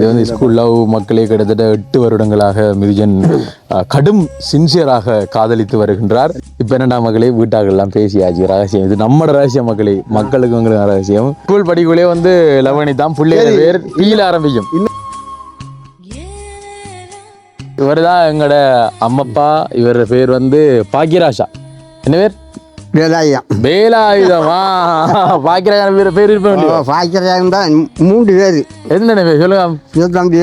இது வந்து school love மக்களே கிட்டத்தட்ட எட்டு வருடங்களாக மிதுஜன் கடும் சின்சியராக காதலித்து வருகின்றார். இப்போ என்னடா மக்களே வீட்டார்கள்லாம் பேசியாச்சு ரகசியம். இது நம்மட ரகசியம் மக்களே. மக்களுக்கு உங்களுக்கு ரகசியம். ஸ்கூல் படிக்கக்குள்ளே வந்து லவணி தான் பிள்ளையோட பேர். பீல ஆரம்பிக்கும். இவர் தான் எங்களோட அம்மப்பா இவர் பேர் வந்து பாக்கியராஜா. என்ன பேர்? வேலாயம் வேலாயுதமா? பாக்கியராஜா பேர் பேர் இருப்பேன் பாய்க்கிறாங்க தான் மூன்று பேர். என்ன பேர்? சொல்லுங்க. சின்ன தம்பி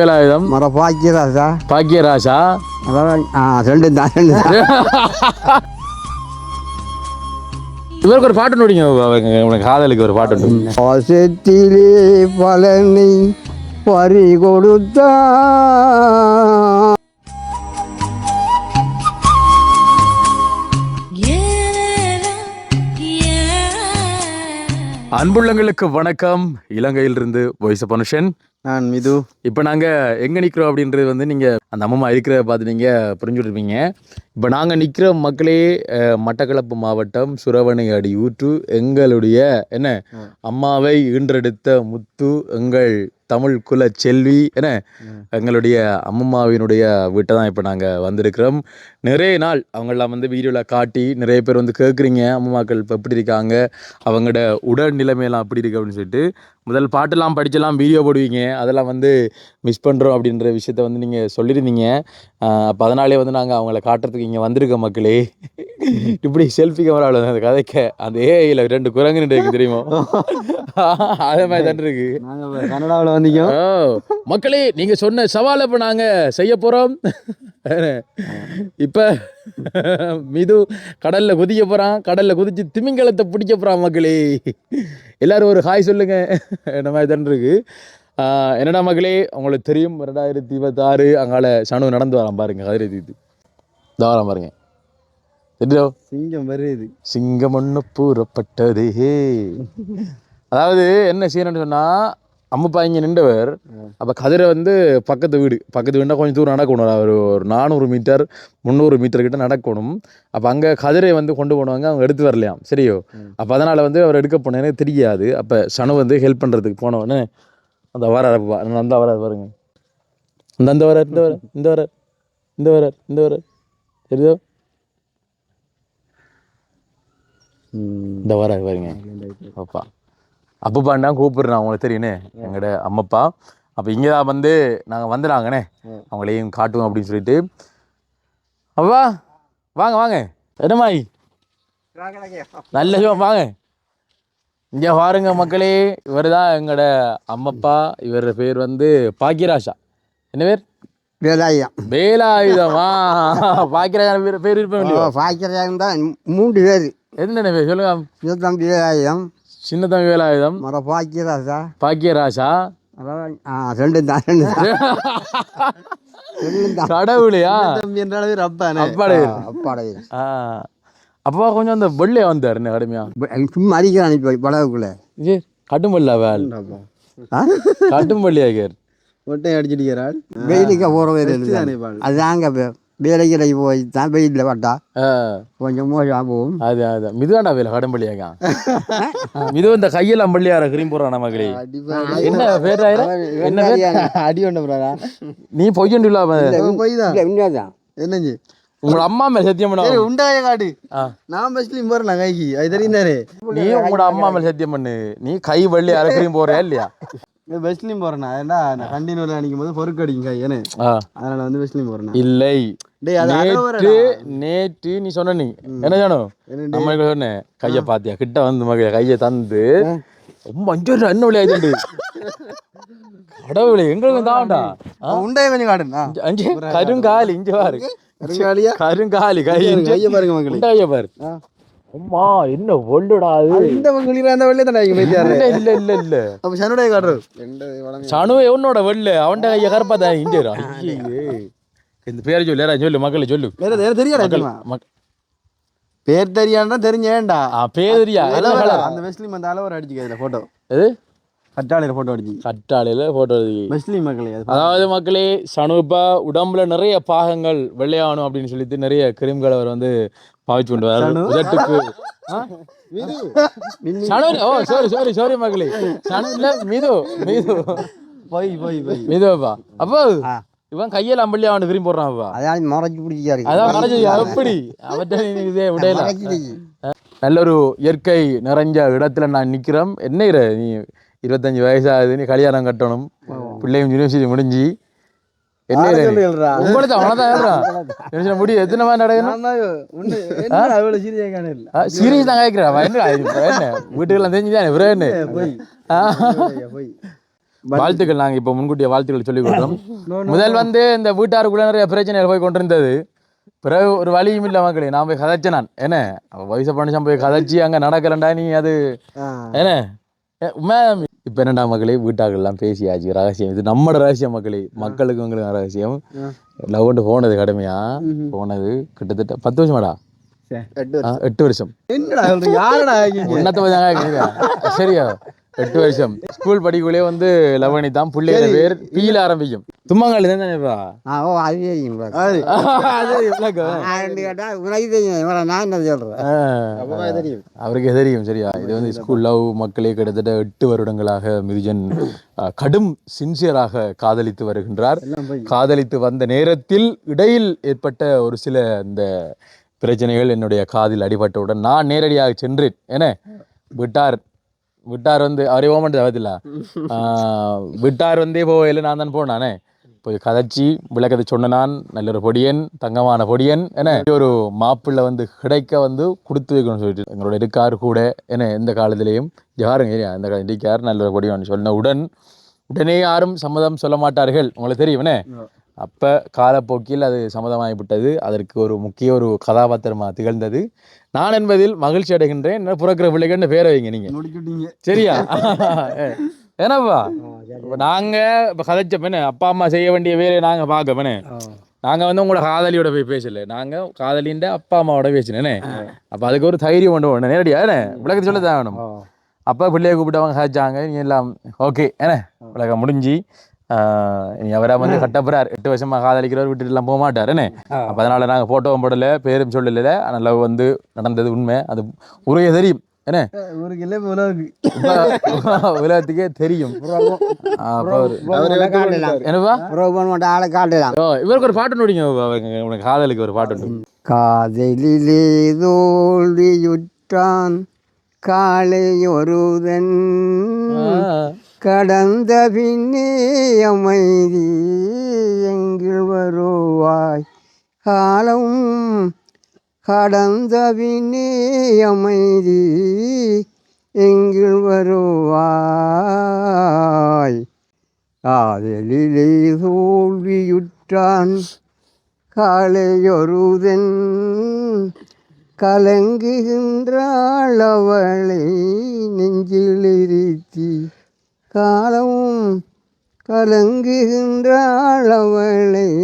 வேலாயுதம். மர பாய்க்கிறாசா பாக்கியராஜா? அதான் ஆ ரெண்டு தான் ரெண்டு இவருக்கு ஒரு பாட்டு நோடிங்க உனக்கு காதலுக்கு ஒரு பாட்டு. பாசத்திலே பலனை பறி கொடுத்தா அன்புள்ளங்களுக்கு வணக்கம். இலங்கையிலிருந்து வாய்ஸ் பனுஷன் நான் மிது. இப்போ நாங்கள் எங்கே நிற்கிறோம் அப்படின்றது வந்து நீங்கள் அந்த அம்மம்மா இருக்கிறத பார்த்து நீங்கள் புரிஞ்சுட்ருப்பீங்க இப்போ நாங்கள் நிற்கிற மக்களே மட்டக்களப்பு மாவட்டம் சுரவணை அடி ஊற்று எங்களுடைய என்ன? அம்மாவை ஈன்றெடுத்த முத்து எங்கள் தமிழ் குல செல்வி என்ன எங்களுடைய அம்மம்மாவினுடைய வீட்டை தான் இப்போ நாங்கள் வந்திருக்கிறோம். நிறைய நாள் அவங்களாம் வந்து வீடியோவில் காட்டி நிறைய பேர் வந்து கேட்குறீங்க அம்மம்மாக்கள் இப்போ எப்படி இருக்காங்க? அவங்களோட உடல் நிலைமையெல்லாம் எப்படி இருக்கு? அப்படின்னு சொல்லிட்டு முதல் பாட்டெல்லாம் படிச்செல்லாம் வீடியோ போடுவீங்க. அதெல்லாம் வந்து மிஸ் பண்ணுறோம் அப்படின்ற விஷயத்த வந்து நீங்கள் சொல்லியிருந்தீங்க அப்போ அதனாலே வந்து நாங்கள் அவங்கள காட்டுறதுக்கு இங்கே வந்திருக்க மக்களே. இப்படி செல்ஃபி கேமராவில் அந்த கதைக்க அந்த ஏஐயில் ரெண்டு குரங்கு நின்று தெரியுமா? அதே மாதிரி தான் இருக்கு. நாங்கள் கனடாவில் வந்தீங்க மக்களே நீங்க சொன்ன சவாலை இப்போ நாங்க செய்ய போறோம். இப்ப மிது கடல்ல குதிக்க போறான். கடல்ல குதிச்சு திமிங்கலத்தை பிடிக்க போறான் மக்களே. எல்லாரும் ஒரு ஹாய் சொல்லுங்க. என்ன மாதிரி தான் இருக்கு? ஆஹ் என்னடா மக்களே உங்களுக்கு தெரியும் ரெண்டாயிரத்தி இருபத்தாறு அங்கால சனு நடந்து வரான் பாருங்க கதிரை தீத்து வரான் பாருங்க. தெரியுதோ? சிங்கம் வருது சிங்கம் ஒன்று பூரப்பட்டது. அதாவது என்ன செய்யணும்னு சொன்னா அம்மப்பா இங்கே நின்றவர். அப்போ கதிரை வந்து பக்கத்து வீடு. பக்கத்து வீடுனா கொஞ்சம் தூரம் நடக்கணும். ஒரு ஒரு நானூறு மீட்டர் முந்நூறு மீட்டர் கிட்ட நடக்கணும். அப்போ அங்கே கதிரை வந்து கொண்டு போனவங்க அவங்க எடுத்து வரலையாம் சரியோ? அப்போ அதனால் வந்து அவர் எடுக்க போனேன்னு தெரியாது. அப்போ சனு வந்து ஹெல்ப் பண்ணுறதுக்கு போனவொடனே அந்த வர அந்த வர பாருங்க. இந்த அந்த வர இந்த வர இந்த வர இந்த வர இந்த வர தெரியுதோ? இந்த வர பாருங்க. அப்பா. அப்பப்பாண்டா கூப்பிடுறேன் அவங்களுக்கு தெரியுனே எங்கட அம்மப்பா. அப்போ இங்கே தான் வந்து நாங்கள் வந்துடாங்கண்ணே அவங்களையும் காட்டுவோம் அப்படின்னு சொல்லிட்டு. அப்பா வாங்க வாங்க. என்னமாய் நல்ல விஷயம் வாங்க. இங்கே பாருங்க மக்களே இவர் தான் எங்களோட அம்மப்பா. இவர் பேர் வந்து பாக்கியராஜா. என்ன பேர்? வேலாயம் வேலாயுதமா? பாக்கியராஜா பேர் பேர் இருப்பேன் பாய்க்கிறாங்க தான் மூன்று பேர். என்னென்ன பேர்? சொல்லுங்க. சிவத்தம்பி வேலாயம் சின்ன தம்பி வேலாயுதம் மர பாக்கியராஜா ஆ ரெண்டு தான் ரெண்டு தான். கடவுளையா? என்றாலே அப்பானே. அப்பாடே. அப்பாடே. ஆ அப்பா கொஞ்சம் அந்த வெள்ளையா வந்தார் என்ன கடுமையா? சும்மா அடிக்கிறான் இப்போ படகுக்குள்ள ஏ கட்டும் பல்லா வேல் கட்டும் பள்ளியா கேர் ஒட்டை அடிச்சிருக்கிறாள் வெயிலுக்கு போகிற அதுதாங்க வேலைக்கு போய் தான் வெயிலில் பட்டா ஆ, கொஞ்சம் மோசமாக போகும். அது அது. மிதுவாண்டா வேலை கடும் பள்ளியாக்கா மிது இந்த கையெல்லாம் பள்ளியார கிரீம் போடுறான் மகளே என்ன பேர் என்ன அடி போறாரா நீ பொய்யண்டு இல்லாம என்னஞ்சு உங்களோட அம்மா மேல சத்தியம் பண்ண உண்டாய காடு. நான் பஸ்லயும் போறேன் கைக்கு. அது தெரியும் தானே நீ உங்களோட அம்மா மேல சத்தியம் பண்ணு. நீ கை வள்ளி அரைக்கிறையும் போறியா இல்லையா? பஸ்லயும் போறேன்னா ஏன்டா நான் கண்டினியூல அடிக்கும் போது பொறுக்கு அடிக்கும் கை ஏன்னு. ஆ, அதனால வந்து பஸ்லயும் போறேன் இல்லை. நேற்று நேற்று நீ சொன்ன நீ. என்ன சொன்னோம்? நம்ம சொன்னேன் கைய பாத்தியா? கிட்ட வந்து மக கைய தந்து. ரொம்ப அஞ்சு என்ன விளையாட்டு கடவுளே எங்களுக்கு தான்டா உண்டாய கொஞ்சம் காடுண்ணா அஞ்சு கருங்காலி இங்க பாரு. கருங்காலியா? கருங்காலி கை கைய பாருங்க கைய பாரு. அம்மா என்ன ஒல்லுடா அது? இந்த குளிர அந்த வெள்ளை தானே போயிட்டாரு இல்ல இல்ல இல்ல இல்ல. அப்ப சனுடைய காட்டுறது சனு உன்னோட வெள்ளு அவன்ட கைய கருப்பா தான் இங்க இரு. ஐயே. இந்த பேரை சொல்லு யாரா சொல்லு மக்களை சொல்லு. வேற வேற தெரியாடா மக்கள் பேர் தெரியாண்டா தெரிஞ்சேன்டா. என்ன கலர் அந்த வெஸ்லிம் அந்த அளவு அடிச்சு கையில போட்டோ எது? கட்டாளையில போட்டோ அடிச்சு. கட்டாளையில போட்டோ எடுத்து வெஸ்லிம் மக்களே அது அதாவது மக்களே சனுப்பா உடம்புல நிறைய பாகங்கள் வெள்ளையாகணும் அப்படின்னு சொல்லிட்டு நிறைய கிரீம்களை அவர் வந்து பாவிச்சு கொண்டு வராரு. உதட்டுக்கு ஆ? சனு ஓ சாரி சாரி சாரி மக்களே சனு இல்ல மீது மீது. போய் போய் போய். மெதுவாப்பா அப்போ. ஆ. இவன் கையில அம்பள்ளி அவன் விரும்பி போடுறான் அப்பா. அதான் மறைச்சு பிடிச்சாரு அதான் மறைஞ்சு எப்படி? அவற்றை நீ இதே விடையில. நல்ல ஒரு இயற்கை நிறைஞ்ச இடத்துல நான் நிக்கிறேன். என்ன நீ இருபத்தஞ்சு வயசாகுது நீ கல்யாணம் கட்டணும். பிள்ளையும் யூனிவர்சிட்டி முடிஞ்சு. சீரியஸா காணல. சீரியஸ் தான் கேட்கிறேன் என்ன இப்ப என்ன? வீட்டுக்கெல்லாம் தெரிஞ்சுதான் இவரே என்ன? போய். ஆ. போய். வாழ்த்துக்கள் நாங்க இப்ப முன்கூட்டிய வாழ்த்துக்கள் சொல்லி கொடுக்குறோம். முதல் வந்து இந்த வீட்டாருக்குள்ள நிறைய பிரச்சனைகள் போய் கொண்டிருந்தது. பிறகு ஒரு வழியும் இல்லை மக்களே. நான் போய் கதைச்சேன் நான். என்ன? வயசு பண்ணிச்சான் போய் கதைச்சி அங்க நடக்கலண்டா நீ அது. என்ன? உண்மை இப்ப என்னடா மக்களே வீட்டார்கள் எல்லாம் பேசியாச்சு ரகசியம். இது நம்மட ரகசியம் மக்களே. மக்களுக்கு உங்களுக்கு ரகசியம். லவ் கொண்டு போனது கடமையா. போனது கிட்டத்தட்ட பத்து வருஷமாடா? எட்டு வருஷம். என்னடா? யாருடா. சரியா? எட்டு வருஷம். ஸ்கூல் படிக்கக்குள்ளே வந்து லவணி தான். பிள்ளையோட பேர் பீல ஆரம்பிக்கும். தும்மாங்காலி தான் தானேப்பா ஆ ஓ அது தெரியும் உனக்கு நான் என்ன சொல்றேன். அவருக்கு தெரியும் சரியா? இது வந்து ஸ்கூல் லவ் மக்களே கிட்டத்தட்ட எட்டு வருடங்களாக மிதுஜன் கடும் சின்சியராக காதலித்து வருகின்றார். காதலித்து வந்த நேரத்தில் இடையில் ஏற்பட்ட ஒரு சில இந்த பிரச்சனைகள் என்னுடைய காதில் அடிபட்டவுடன் நான் நேரடியாக சென்றேன். என்ன? விட்டார். விட்டார் வந்து அவரே ஓமண்ட் அவதில்ல விட்டார் வந்தே போகையில் நான் தான் போனானே போய் கதைச்சி விளக்கத்தை சொன்ன நான் நல்ல ஒரு பொடியன் தங்கமான பொடியன் என்ன ஒரு மாப்பிள்ளை வந்து கிடைக்க வந்து கொடுத்து வைக்கணும்னு சொல்லிட்டு எங்களோட இருக்கார் கூட என்ன எந்த காலத்திலையும். யாருங்க அந்த காலம் இருக்கார் நல்ல ஒரு பொடியன் சொன்ன உடன். உடனே யாரும் சம்மதம் சொல்ல மாட்டார்கள். உங்களுக்கு தெரியுமனே அப்போ காலப்போக்கில் அது சம்மதமாகிவிட்டது அதற்கு ஒரு முக்கிய ஒரு கதாபாத்திரமாக திகழ்ந்தது. நான் என்பதில் மகிழ்ச்சி அடைகின்றேன். பிறக்கிற பிள்ளைகள்னு பேரை வைங்க நீங்கள். சரியா? ஏன்னாப்பா இப்போ நாங்கள் இப்போ என்ன அப்பா அம்மா செய்ய வேண்டிய வேலையை நாங்கள் பார்க்கப்பனே நாங்கள் வந்து உங்களோட காதலியோட போய் பேசல. நாங்கள் காதலின்ற அப்பா அம்மாவோட பேசினேனே அப்போ அதுக்கு ஒரு தைரியம் கொண்டு வரணும் நேரடியா என்ன? விளக்கத்தை சொல்ல தான் வேணும் அப்போ பிள்ளைய கூப்பிட்டவங்க நீ எல்லாம் ஓகே என்ன? விளக்கம் முடிஞ்சு அவரா வந்து கட்டப்புறார். எட்டு வருஷமா காதலிக்கிறவர் விட்டுட்டு எல்லாம் போக மாட்டார் என்ன அப்போ அதனால நாங்கள் ஃபோட்டோவும் போடல பேரும் சொல்லல. ஆனால் லவ் வந்து நடந்தது உண்மை. அது உரைய தெரியும் என்ன உலகத்துக்கே தெரியும். இவருக்கு ஒரு பாட்டு நோடிங்க உனக்கு காதலுக்கு ஒரு பாட்டு காதலிலே தோல்வியுற்றான் காலை ஒருதன் கடந்த பின்னே அமைதி எங்கில் வருவாய்? காலம் கடந்த பின்னே அமைதி எங்கில் வருவாய்? காதலிலே தோல்வியுற்றான் காலையொருதன் கலங்குகின்றாள் அவளை நெஞ்சிலிருத்தி காலமும் கலங்குகின்றாள் அவளை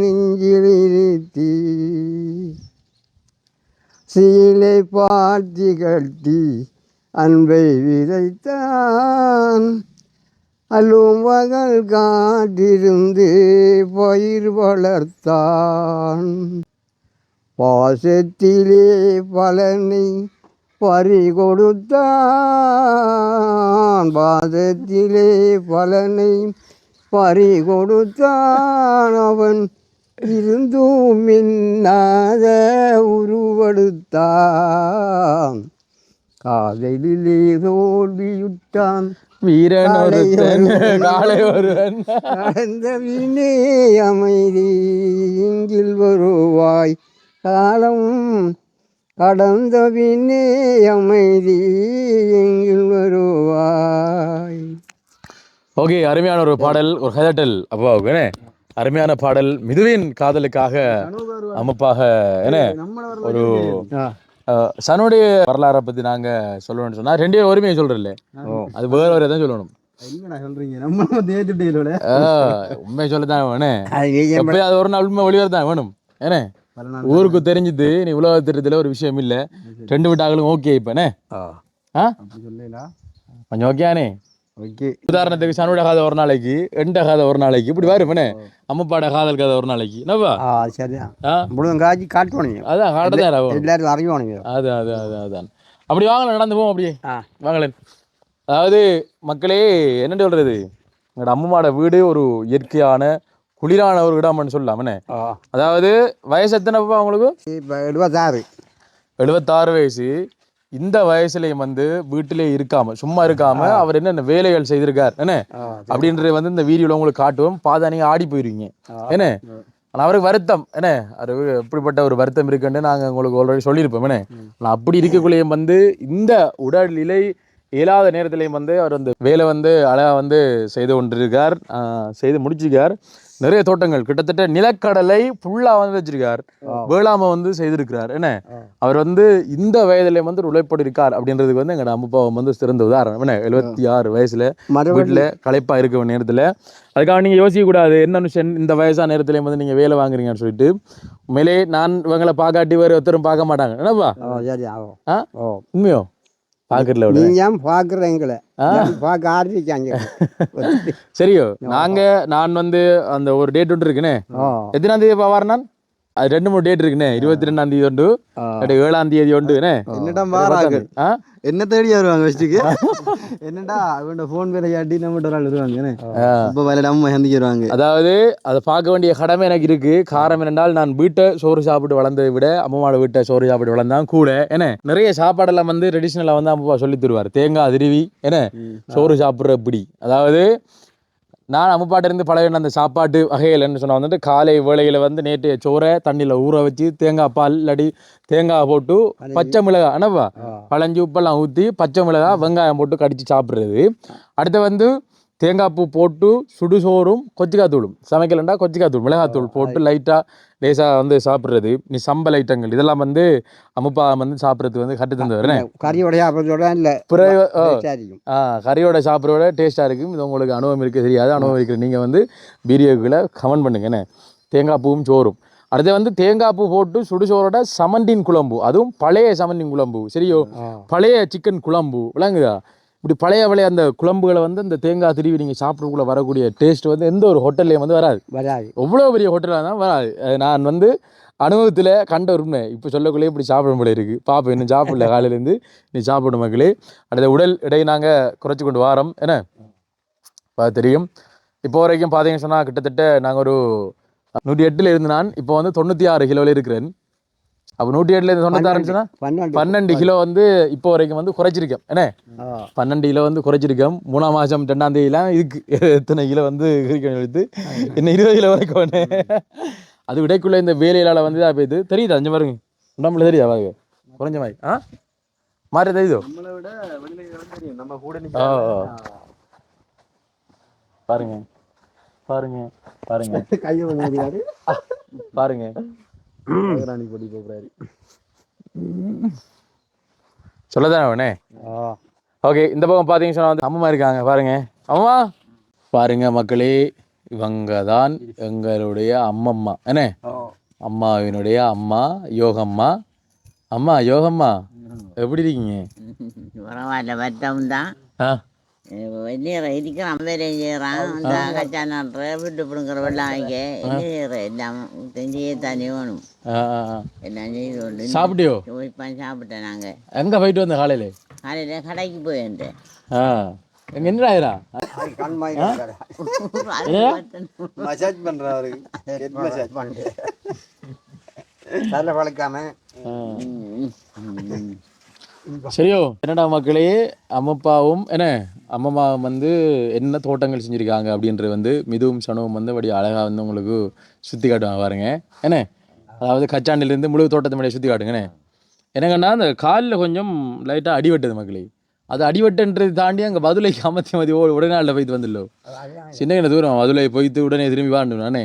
நெஞ்சிலிருத்தி. சீலை பார்த்தி கட்டி அன்பை விதைத்தான். அல்லும் பகல் காட்டிருந்து பயிர் வளர்த்தான். பாசத்திலே பலனை பறி கொடுத்தான் பாசத்திலே பலனை பறி கொடுத்தான் அவன் இருந்தும் மின்னாத உருவெடுத்தான். காதலிலே தோல்வியுற்றான் வீரன் காலை ஒருவன். வினே அமைதி இங்கில் வருவாய். காலம் கடந்த வினே அமைதி இங்கில் வருவாய். ஓகே அருமையான ஒரு பாடல் ஒரு ஹெதட்டல். அப்பாவுக்கு என்ன? அருமையான பாடல் மிதுவின் காதலுக்காக அம்மப்பாக என்ன? ஒரு சனுடைய வரலாறை பத்தி நாங்க சொல்லணும்னு சொன்னா ரெண்டே ஒருமையை சொல்றல அது வேற வேற தான் சொல்லணும். உண்மையை சொல்லத்தான் வேணும். அது ஒரு நாள் உண்மை தான் வேணும். நாள் ஊருக்கு தெரிஞ்சுது நீ உலக திட்டத்துல ஒரு விஷயம் இல்ல ரெண்டு விட்டாங்களும் ஓகே இப்ப என்ன? ஆ. கொஞ்சம் ஓகேயானே ஓகே. உதாரணத்துக்கு சனுட கதை ஒரு நாளைக்கு எண்ட கதை ஒரு நாளைக்கு இப்படி வருமனே அம்மப்பாட காதல் கதை ஒரு நாளைக்கு என்னப்பா? சரிதான். ஆ? முழுவதும் காய்ச்சி காட்டுவானுங்க. அதான் காட்டதான் எல்லாரும் அறிவானுங்க. அது அது அது அதான். அப்படி வாங்கல நடந்து போவோம் அப்படியே. வாங்கலேன் அதாவது மக்களே என்ன சொல்றது? எங்களோட அம்மாவோட வீடு ஒரு இயற்கையான குளிரான ஒரு இடம்னு சொல்லலாம் என்ன அதாவது வயசு எத்தனைப்பா அவங்களுக்கு இப்போ எழுபத்தாறு. எழுபத்தாறு வயசு. இந்த வயசுலயும் வந்து வீட்டிலே இருக்காம சும்மா இருக்காம அவர் என்னென்ன வேலைகள் செய்திருக்கார் என்ன அப்படின்றது வந்து இந்த வீடியோல உங்களுக்கு காட்டுவோம். பார்த்தா நீங்க ஆடி போயிருவீங்க. என்ன ஆனா அவருக்கு வருத்தம். என்ன அது எப்படிப்பட்ட ஒரு வருத்தம் இருக்குன்னு நாங்க உங்களுக்கு ஆல்ரெடி சொல்லியிருப்போம். என்ன ஆனா அப்படி இருக்கக்குள்ளேயும் வந்து இந்த உடல்நிலை இயலாத நேரத்திலையும் வந்து அவர் வந்து வேலை வந்து அழகா வந்து செய்து கொண்டிருக்கார். ஆஹ் செய்து முடிச்சிருக்கார். நிறைய தோட்டங்கள். கிட்டத்தட்ட நிலக்கடலை ஃபுல்லா வந்து வச்சிருக்கார். வேளாமை வந்து செய்திருக்கிறார். என்ன? அவர் வந்து இந்த வயதிலே வந்து உழைப்போடு இருக்கார் அப்படின்றதுக்கு வந்து எங்களோட அம்மாவும் வந்து சிறந்த உதாரணம். என்ன? எழுபத்தி ஆறு வயசுல வீட்டில் களைப்பா இருக்க நேரத்துல. அதுக்காக நீங்க யோசிக்க கூடாது. என்ன விஷயம் இந்த வயசான நேரத்துல வந்து நீங்க வேலை வாங்குறீங்கன்னு சொல்லிட்டு. உண்மையிலே நான் இவங்களை பார்க்காட்டி வேறு ஒருத்தரும் பார்க்க மாட்டாங்க. என்னப்பா? ஆ உண்மையோ? நீங்க ஏன் பார்க்குற எங்களை? பார்க்க ஆரம்பிக்காங்க சரியோ. நாங்க நான் வந்து அந்த ஒரு டேட் ஒன்று இருக்குனே ஓ எத்தனாம் தேதி வரேன் நான் அது ரெண்டு மூணு டேட் இருக்குனே இருபத்தி ரெண்டாம் தேதி உண்டு. ஏழாம் தேதி உண்டு என்ன என்னடா மாறாங்க என்ன தேடி வருவாங்க ஃபஸ்ட்டுக்கு என்னடா அவனோட ஃபோன் பேரை காட்டி நம்மகிட்ட ஒரு ஆள் வருவாங்க இப்போ வேலை நம்ம சந்திக்கிறாங்க அதாவது அதை பார்க்க வேண்டிய கடமை எனக்கு இருக்கு. காரணம் என்னென்றால் நான் வீட்டை சோறு சாப்பிட்டு வளர்ந்ததை விட அம்மாவோட வீட்டை சோறு சாப்பிட்டு வளர்ந்தான் கூட என்ன நிறைய சாப்பாடெல்லாம் வந்து ட்ரெடிஷ்னலாக வந்து அம்மா சொல்லி தருவார். தேங்காய் திருவி என்ன சோறு சாப்பிட்ற இப்படி அதாவது நான் அம்மாப்பாட்ட இருந்து பழகின அந்த சாப்பாட்டு வகைகள் என்ன சொன்னா வந்துட்டு காலை வேளையில வந்து நேற்றைய சோறை தண்ணியில் ஊற வச்சு தேங்காய் பால் இல்லாட்டி தேங்காய் போட்டு பச்சை மிளகாய் என்னப்பா? பழஞ்சு உப்பெல்லாம் ஊற்றி பச்சை மிளகாய் வெங்காயம் போட்டு கடிச்சு சாப்பிட்றது. அடுத்து வந்து தேங்காய் பூ போட்டு சுடுசோறும் கொச்சிக்காய் தூளும். சமைக்கலண்டா கொச்சிக்காய் தூள் மிளகாத்தூள் போட்டு லைட்டாக லேசாக வந்து சாப்பிட்றது. நீ சம்பல் ஐட்டங்கள் இதெல்லாம் வந்து அம்முப்பா வந்து சாப்பிட்றதுக்கு வந்து கட்டு தந்தவர். கறியோட சாப்பிட்றதோட இல்லை. பிறகு கறியோட சாப்பிட்றோட டேஸ்ட்டாக இருக்கும். இது உங்களுக்கு அனுபவம் இருக்க தெரியாது. அனுபவம் இருக்கிற நீங்கள் வந்து வீடியோக்குள்ளே கமெண்ட் பண்ணுங்க என்ன? தேங்காய் பூவும் சோறும். அடுத்து வந்து தேங்காய் பூ போட்டு சுடுசோரோட சமண்டின் குழம்பு. அதுவும் பழைய சமண்டின் குழம்பு. சரியோ? பழைய சிக்கன் குழம்பு. விளங்குதா? இப்படி பழைய பழைய அந்த குழம்புகளை வந்து அந்த தேங்காய் திருவி நீங்கள் சாப்பிட்றதுக்குள்ள வரக்கூடிய டேஸ்ட் வந்து எந்த ஒரு ஹோட்டல்லையும் வந்து வராது. வராது. எவ்வளோ பெரிய ஹோட்டலாக தான் வராது. நான் வந்து அனுபவத்தில் கண்ட உண்மை. இப்போ சொல்லக்குள்ளே இப்படி சாப்பிட முடியல இருக்குது பாப்பா இன்னும் சாப்பிடல காலையிலேருந்து நீ சாப்பிடும் மக்களே. அடுத்த உடல் எடை நாங்கள் குறைச்சி கொண்டு வாரோம். என்ன? தெரியும். இப்போ வரைக்கும் பார்த்தீங்கன்னு சொன்னால் கிட்டத்தட்ட நாங்கள் ஒரு நூற்றி எட்டில் இருந்து நான் இப்போ வந்து தொண்ணூற்றி ஆறு கிலோவில் இருக்கிறேன். அப்போ நூற்றி எட்டில் இருந்து தொண்ணூத்தாறுன்னு சொன்னால் பன்னெண்டு. கிலோ வந்து இப்போ வரைக்கும் வந்து குறைச்சிருக்கேன். என்ன. பன்னெண்டு கிலோ வந்து குறைச்சிருக்கோம் மூணாம் மாதம் ரெண்டாம் தேதியெலாம் இதுக்கு எத்தனை கிலோ வந்து எடுத்து இன்னும் இருபது கிலோ வரைக்கும். அது விடைக்குள்ள இந்த வேலையிலால வந்து இதாக போயிது தெரியுதா? அஞ்சு பாருங்க. உடம்புல தெரியுதா? பாருங்க. குறைஞ்ச மாதிரி. ஆ? மாறி தெரியுதோ. பாருங்க. பாருங்க. பாருங்க. பாருங்க. ராணி போட்டி போகிறாரு சொல்லதானே அவனே? ஓகே இந்த பக்கம் பார்த்தீங்கன்னு சொன்னா வந்து அம்மா இருக்காங்க பாருங்க. அம்மா? பாருங்க மக்களே இவங்க தான் எங்களுடைய அம்மம்மா. என்ன? அம்மாவினுடைய அம்மா யோகம்மா. அம்மா யோகம்மா. எப்படி இருக்கீங்க? பரவாயில்ல வருத்தம் தான் இருக்கிறான் வேலையும் செய்கிறான் இந்த கச்சா நடுற வீட்டு பிடுங்குற வெள்ளம் வாங்க என்ன செய்கிற எல்லாம் செய்து கொண்டு சாப்பிட்டியோ இப்போ சாப்பிட்டேன் நாங்கள் எங்க போயிட்டு வந்த காலையில காலையில் கடைக்கு போயிருந்தேன் ஆ எங்க என்னடா கண்மாய் மசாஜ் பண்றாரு ஹெட் மசாஜ் தலை வளர்க்காம சரியோ என்னடா மக்களே அம்மப்பாவும் என்ன அம்மம்மா வந்து என்ன தோட்டங்கள் செஞ்சுருக்காங்க அப்படின்றது வந்து மிதுவும் சனவும் வந்து அப்படி அழகாக வந்து உங்களுக்கு சுற்றி காட்டுவாங்க பாருங்க. என்ன? அதாவது கச்சாண்டிலேருந்து முழு தோட்டத்தை மேலே சுற்றி காட்டுங்கண்ணே என்னங்கன்னா அந்த காலில் கொஞ்சம் லைட்டாக அடிபட்டது மக்களே. அது அடிபட்டுன்றது தாண்டி அங்கே பதுளைக்கு அமர்த்தி மதி ஓ உடனே ஆளில் போயிட்டு வந்துடலோ. சின்ன கிண தூரம் வதுலை போய்த்து உடனே திரும்பி வாண்டு நானே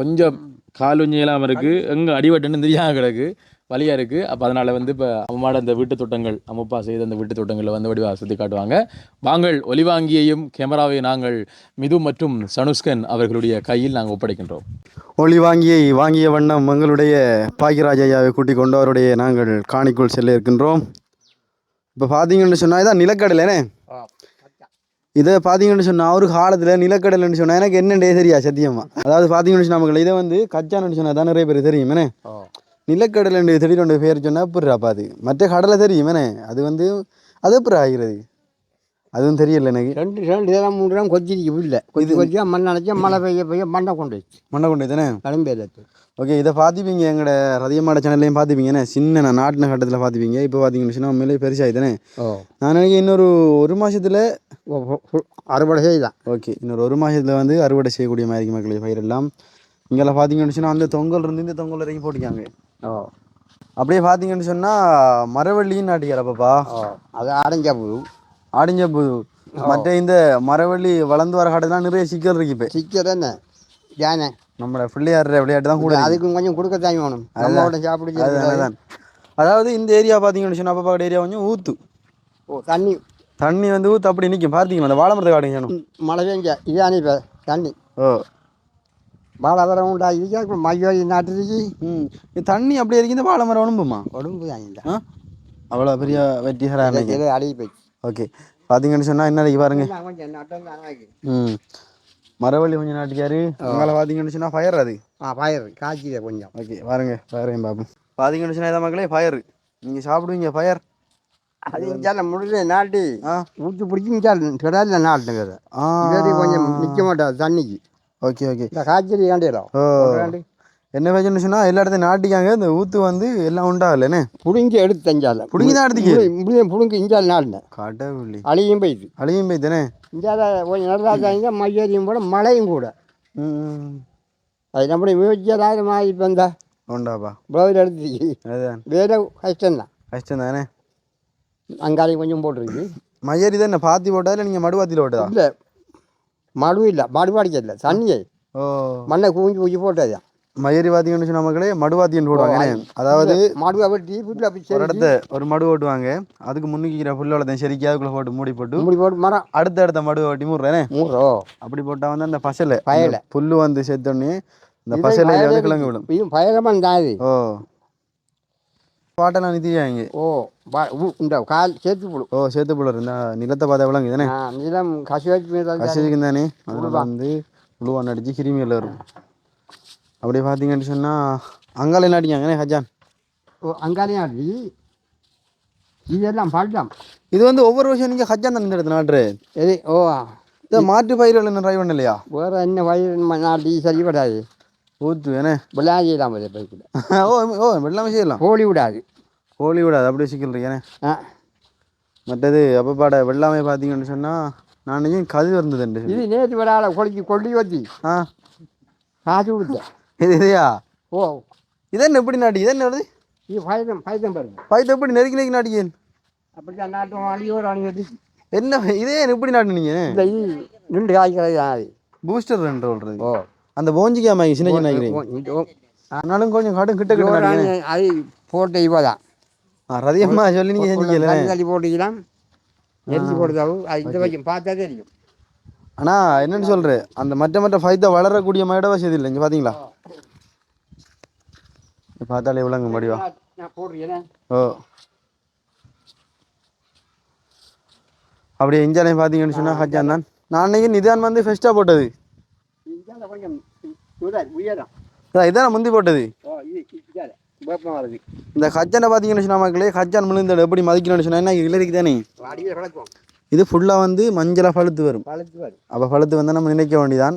கொஞ்சம் கால் கொஞ்சம் இல்லாமல் இருக்குது எங்கே அடிபட்டுன்னு தெரியாமல் கிடக்கு. வழியாக இருக்குது அப்போ அதனால் வந்து இப்போ அம்மாட அந்த வீட்டு தோட்டங்கள் அம்மப்பா செய்த அந்த வீட்டு தோட்டங்களில் வந்து வடிவா சுற்றி காட்டுவாங்க. வாங்கள் ஒலிவாங்கியையும் கேமராவை நாங்கள் மிது மற்றும் சனுஸ்கன் அவர்களுடைய கையில் நாங்கள் ஒப்படைக்கின்றோம். ஒளி வாங்கியை வண்ணம் எங்களுடைய பாக்கியராஜ் ஐயாவை கூட்டிக் கொண்டு அவருடைய நாங்கள் காணிக்குள் செல்ல இருக்கின்றோம். இப்போ பார்த்தீங்கன்னு சொன்னால் இதான் நிலக்கடலைனே இதை பார்த்தீங்கன்னு சொன்னால் ஒரு காலத்தில் நிலக்கடலைன்னு சொன்னால் எனக்கு என்னண்டே தெரியா சத்தியமா. அதாவது பார்த்தீங்கன்னு சொன்னா மக்கள் இதை வந்து கச்சான்னு சொன்னால் தான் நிறைய பேர் தெரியும் என்ன நிலக்கடலை திடீர்னு ஒன்று பேர் சொன்னால் எப்படி அது மற்ற கடலை தெரியும் அது வந்து அது எப்படி ஆகிறது. அதுவும் தெரியல எனக்கு. ரெண்டு ரெண்டு தரம் மூணு தரம் கொத்திருக்கு இல்லை. கொத்தி கொத்தியா மண் அணைச்சா மழை பெய்ய பெய்ய மண்ணை கொண்டு வச்சு. மண்ணை கொண்டு தானே கிளம்பியது ஓகே இதை பார்த்துப்பீங்க எங்களோட ரதியமாட சேனல்லையும் பார்த்துப்பீங்கண்ணே சின்ன நான் நாட்டின கட்டத்தில் பார்த்துப்பீங்க. இப்போ பார்த்தீங்கன்னு உண்மையிலே பெருசாகிதானே நான் நினைக்கிறேன் இன்னொரு ஒரு மாதத்தில் அறுவடை செய்தான் ஓகே இன்னொரு ஒரு மாதத்தில் வந்து அறுவடை செய்யக்கூடிய மாதிரி மக்களுடைய பயிரெல்லாம். இங்கெல்லாம் பார்த்தீங்கன்னு சொன்னால் அந்த தொங்கல் இருந்து இந்த தொங்கல் வரைக்கும் போட்டிருக்காங்க. ஓ அப்படியே பார்த்தீங்கன்னு சொன்னால் மரவள்ளியும் நாட்டிக்கிறப்பப்பா ஓ அது அடைஞ்ச புது ஆடிஞ்ச புது மற்ற இந்த மரவள்ளி வளர்ந்து வர காட்டெல்லாம் நிறைய சிக்கல் இருக்கு இப்போ. சிக்கல் என்ன? யானை. நம்மளோட பிள்ளையார் விளையாட்டு தான் கூட. அதுக்கும் கொஞ்சம் கொடுக்கத்தான் வேணும். நம்மளோட சாப்பிடுச்சு தான் அதாவது இந்த ஏரியா பார்த்தீங்கன்னு சொன்னால் அப்பா ஏரியா கொஞ்சம் ஊத்து. ஓ தண்ணி. தண்ணி வந்து ஊத்து அப்படி நிற்கும் பார்த்தீங்களா? அந்த வாழை மரத்தை காட்டுங்க மழை பெஞ்ச. இதானே இப்போ தண்ணி. ஓ. மழை வர உண்டாகி மையோதி நாட்டுக்கு ம். தண்ணி அப்படியே இருக்கு. இந்த வாழை மரம் உடம்புமா? உடம்பு ஆ? அவ்வளோ பெரிய வெற்றிகராக அழுகி போச்சு ஓகே. பார்த்தீங்கன்னு சொன்னால் என்ன பாருங்க. ம். மரவள்ளி கொஞ்சம் நாட்டிக்காரு. உங்களை பார்த்தீங்கன்னு சொன்னால் ஃபயர் அது. ஆ பயிர் காய்ச்சித கொஞ்சம். ஓகே பாருங்க. பாருங்க பாப்போம். பார்த்தீங்கன்னு சொன்னால் மக்களே ஃபயர் நீங்கள் சாப்பிடுவீங்க ஃபயர் அது இஞ்சால முடிஞ்ச நாட்டி. ஊற்றி பிடிச்சி இஞ்சால கிடால நாட்டு வேறு ஆ. இவரு கொஞ்சம் நிற்க மாட்டாது தண்ணிக்கு. Okay okay. இந்த காய்ச்சல் காண்டிடும் ஓ. என்ன பிரச்சனை சொன்னால் எல்லா இடத்தையும் நாட்டிக்காங்க. இந்த ஊத்து வந்து எல்லாம் உண்டாகலண்ணே புடுங்கி எடுத்து தஞ்சால புடுங்கி தான்? இப்படியே புடுங்கி இஞ்சால நாட்டினேன் கடவுளி. அழியும் போயிடுது அழியும் போய்த்தானே இஞ்சால கொஞ்சம் நடராஜாங்க மையரியும் கூட மழையும் கூட. அது நம்முடைய முயற்சியலாக மாதிரி இந்த உண்டாப்பா. ப்ளவுஸ் எடுத்துச்சு அதுதான். வேலை கஷ்டம்தான் கஷ்டம் தானே அங்காலையும் கொஞ்சம் போட்டிருக்கு. மய்யரி தான் என்ன பாத்தி போட்டா இல்லை நீங்கள் மடுவாத்தியில் ஓட்டுதா இல்லை மடு இல்லை மடுவாடிக்க இல்லை தண்ணியை ஓ மண்ணை குவிஞ்சு குவிஞ்சு போட்டது சொன்ன மக்களே மடுவாத்தின்னு போடுவாங்க அதாவது மடுவை வெட்டி போய் ஒரு இடத்த ஒரு மடு ஓட்டுவாங்க அதுக்கு முன்னுக்கிற புல்லு வளர்த்தேன் செடிக்கு அதுக்குள்ள போட்டு மூடி போட்டு முடி போட்டு மரம் அடுத்த அடுத்த மடு ஓட்டி மூடுறேனே மூறோ அப்படி போட்டா வந்து அந்த பசலை பயலை. புல்லு வந்து செத்தோடனே இந்த பசலையில வந்து கிழங்கு விடும் இது தான் இது ஓ பாட்டெல்லாம் நிறுத்தியாங்க ஓ இந்த கால் சேர்த்து போடும் ஓ சேத்து புள்ள இருந்தா நிலத்தை பார்த்தா விளங்கு தானே? நிலம் கசி வச்சு கசிக்கு தானே? அதில் வந்து புழுவான் அடிச்சு கிருமியில் வரும். அப்படி பார்த்தீங்கன்னு சொன்னா அங்கால என்ன அடிக்காங்கண்ணே ஹஜான்? ஓ அங்காலையும் அப்படி இதெல்லாம் பழம் இது வந்து ஒவ்வொரு வருஷம் நீங்கள் ஹஜ்ஜான் தான் இந்த இடத்துல நாட்டுரு எது ஓ. இந்த மாட்டு பயிர்கள் என்ன ட்ரை பண்ணலையா? வேறு என்ன வயிறு நாட்டி சரி ஊத்து ஏனே விளையாடலாம் அது பைக்கில் ஓ ஓ எல்லாமே. செய்யலாம் கோழி விடாது கோழி விடாது அப்படியே சிக்கல் ஏனே ஆ. மற்றது அப்பப்பாட வெள்ளாமை பார்த்தீங்கன்னு சொன்னால் நான் நினைச்சேன் கது இருந்ததுண்டு இது நேற்று விடாத கொளிக்கு கொள்ளி வச்சு ஆ. காசு கொடுத்தேன். இது இதையா? ஓ. இது என்ன எப்படி நாட்டி? இது என்ன வருது? இது பைதம் பைதம் பாருங்க. பைத்து எப்படி நெருக்கி நெருக்கி நாட்டிக்கேன் அப்படிதான் நாட்டம் அழியோடு அணிவது என்ன இதே எப்படி நாட்டுனீங்க? இந்த இது நின்று காய்க்கிறது அது. பூஸ்டர் ரெண்டு ஓ. அந்த போஞ்சிக்கா மாங்கி சின்ன சின்ன. ஆனாலும் கொஞ்சம் கடும் கிட்ட கிட்ட அது போட்ட இவ தான் ஆ ரதியம்மா சொல்லி நீங்கள் செஞ்சீங்கல்ல தள்ளி போட்டுக்கலாம். எரிஞ்சு போடுதாவும் அது இந்த வரைக்கும் பார்த்தா தெரியும். ஆனால் என்னன்னு சொல்கிறேன் அந்த மற்ற மற்ற ஃபைத்தை வளரக்கூடிய மயிட வசதி இல்லை இங்கே பார்த்தீங்களா பார்த்தாலே இவ்வளோங்க முடிவா ஓ. அப்படியே இஞ்சாலையும் பார்த்தீங்கன்னு சொன்னால் ஹஜ்ஜான் தான். நான் அன்னைக்கு நிதான் வந்து ஃபெஸ்ட்டாக போட்டது. கொஞ்சம் உயரம். இதான் முந்தி போட்டது? ஓ இது இதால வேப்பம் வருது இந்த ஹஜ்ஜானை பார்த்தீங்கன்னு சொன்னால் மக்களே ஹஜ்ஜான் முழுந்த எப்படி மதிக்கணும்னு சொன்னா என்ன இலருக்கு தானே? இது ஃபுல்லாக வந்து மஞ்சளாக பழுத்து வரும். அப்போ பழுத்து வந்தால் நம்ம நினைக்க வேண்டியதான்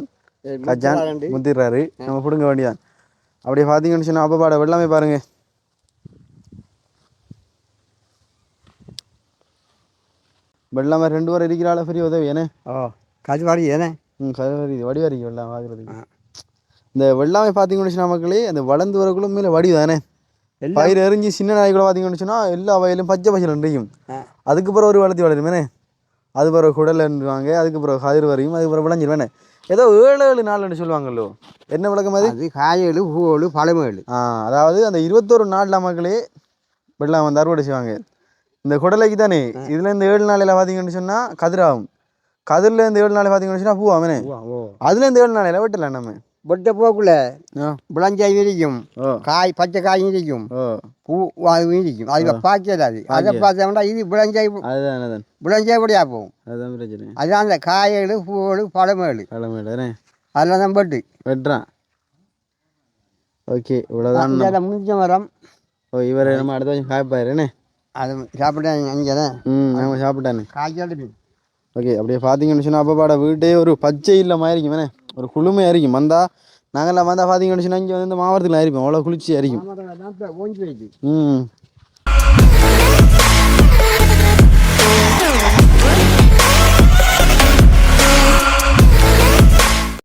கஜான் ரெண்டு முத்திடுறாரு நம்ம பிடுங்க வேண்டியதான் அப்படியே பார்த்தீங்கன்னு சொன்னால் அப்போ பாட வெள்ளாமே பாருங்க. வெள்ளாமை ரெண்டு வாரம் இருக்கிறாள் பெரிய உதவி ஏனே ஓ காசு வாடி ஏனே ம் கதவரி வடிவாரி வெள்ளாமை பார்க்குறதுக்கு இந்த வெள்ளாமை பார்த்தீங்கன்னு மக்களே அந்த வளர்ந்து வரக்குள்ள மேலே வடி தானே? பயிர் எறிஞ்சு சின்ன நாய்க்குள்ள பார்த்தீங்கன்னு சொன்னால் எல்லா வயலும் பச்சை பச்சை நின்றையும் ஆ. அதுக்கு பிறகு ஒரு வளர்த்தி வளருமேனே? அது பிறகு குடல்ன்றாங்க அதுக்கு பிறகு கதிர் வரையும் அதுக்கு பிறகு விளைஞ்சிருவேனே ஏதோ ஏழு ஏழு நாள்னு சொல்லுவாங்கல்லோ? என்ன விளக்கம் அது? காயேழு பூவேழு பழமேழு. ஆ அதாவது அந்த இருபத்தோரு நாளில் மக்களே வெள்ளாமை வந்து அறுவடை செய்வாங்க. இந்த குடலைக்கு தானே? இதில் இந்த ஏழு நாளையில் பார்த்தீங்கன்னு சொன்னால் கதிராகும். கதிரில் இந்த ஏழு நாள் பார்த்தீங்கன்னு சொன்னால் பூவாமனே ஓ. அதில் இந்த ஏழு நாளையில் வெட்டலாம் நம்ம. வெட்ட போக்குள்ள விளஞ்சாய் இருக்கும் ஓ. காய் பச்சை காய் இருக்கும் ஓ. பூ அது இருக்கும் அதில் பாய்க்காது அது. அதை பார்த்தோம்னா இது விளஞ்சாய் விளஞ்சாய் படியா போகும். அதுதான் பிரச்சனை. அதுதான் அந்த காயேழு பூவேழு பழமேழு கிளம்பிடுறேன் அதில் தான் பட்டு வெட்டுறான். ஓகே இவ்வளோதான் முடிஞ்ச மரம். ஓ இவர் நம்ம அடுத்த வருஷம் காய்ப்பாருன்னு அது சாப்பிட்டேன் அங்கே தான். ம் நம்ம சாப்பிட்டானே. காய்ச்சல் ஓகே அப்படியே பார்த்தீங்கன்னு சொன்னால் அப்பப்பாட வீட்டே ஒரு பச்சை இல்லாமல் இருக்கும். வேணே ஒரு குளுமையாக இருக்கும் வந்தால் நாங்கள்லாம் வந்தால் பார்த்தீங்கன்னு சொன்னால் இங்கே வந்து மாவட்டத்தில் இருப்போம் அவ்வளோ குளிர்ச்சியாக இருக்கும் ம்.